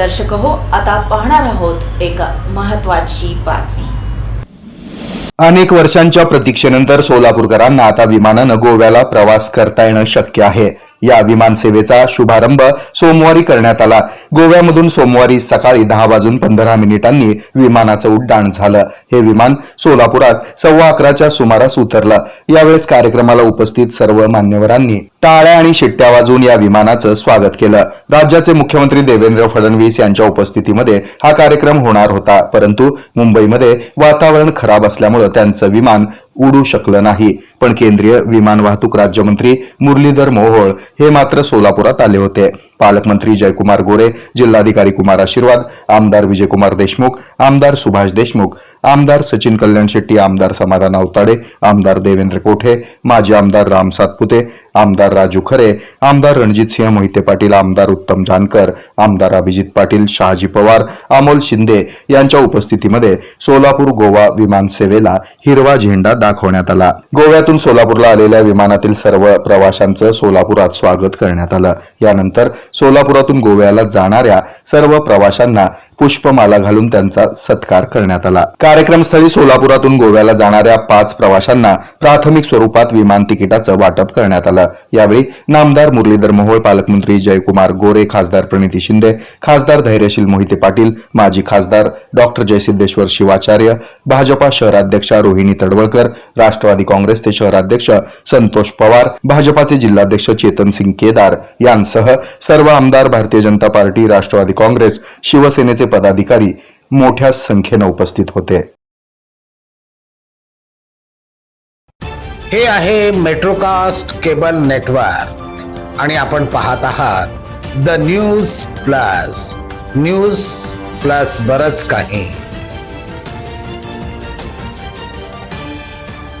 दर्शक हो आता पाहणार आहोत एक महत्वाची बातमी. अनेक वर्षांच्या प्रतीक्षेनंतर सोलापूरकरांना आता विमानानं गोव्याला प्रवास करता येणं शक्य आहे. या विमान सेवेचा शुभारंभ सोमवारी करण्यात आला. गोव्यामधून सोमवारी सकाळी दहा वाजून पंधरा मिनिटांनी विमानाचं उड्डाण झालं. हे विमान सोलापुरात सव्वा अकराच्या सुमारास उतरलं. यावेळेस कार्यक्रमाला उपस्थित सर्व मान्यवरांनी टाळ्या आणि शिट्ट्या वाजून या विमानाचं स्वागत केलं. राज्याचे मुख्यमंत्री देवेंद्र फडणवीस यांच्या उपस्थितीमध्ये हा कार्यक्रम होणार होता. परंतु मुंबईमध्ये वातावरण खराब असल्यामुळे त्यांचं विमान उडू शकलं नाही. पण केंद्रीय विमान वाहतूक राज्यमंत्री मुरलीधर मोहोळ हे मात्र सोलापुरात आले होते. पालकमंत्री जयकुमार गोरे जिल्हाधिकारी कुमार आशीर्वाद आमदार विजयकुमार देशमुख आमदार सुभाष देशमुख आमदार सचिन कल्याण शेट्टी आमदार समाधान अवताडे आमदार देवेंद्र कोठे माजी आमदार राम सातपुते आमदार राजू खरे आमदार रणजित सिंह मोहिते पाटील आमदार उत्तम जानकर आमदार अभिजित पाटील शहाजी पवार अमोल शिंदे यांच्या उपस्थितीमध्ये सोलापूर गोवा विमान सेवेला हिरवा झेंडा दाखवण्यात आला. गोव्यात गोव्यातून सोलापूरला आलेल्या विमानातील सर्व प्रवाशांचं सोलापुरात स्वागत करण्यात आलं. यानंतर सोलापुरातून गोव्याला जाणाऱ्या सर्व प्रवाशांना पुष्पमाला घालून त्यांचा सत्कार करण्यात आला. कार्यक्रमस्थळी सोलापुरातून गोव्याला जाणाऱ्या पाच प्रवाशांना प्राथमिक स्वरूपात विमान तिकिटाचं वाटप करण्यात आलं. यावेळी नामदार मुरलीधर मोहोळ पालकमंत्री जयकुमार गोरे खासदार प्रणिती शिंदे खासदार धैर्यशील मोहिते पाटील माजी खासदार डॉक्टर जयसिद्धेश्वर शिवाचार्य भाजपा शहराध्यक्षा रोहिणी तडवळकर राष्ट्रवादी काँग्रेसचे शहराध्यक्ष संतोष पवार भाजपाचे जिल्हाध्यक्ष चेतन सिंग केदार यांसह सर्व आमदार भारतीय जनता पार्टी राष्ट्रवादी काँग्रेस शिवसेनेचे पदाधिकारी मोठ्या संख्येनं उपस्थित होते. हे आहे मेट्रोकास्ट केबल नेटवर्क आणि आपण पाहत आहात the news plus news plus बरच काही.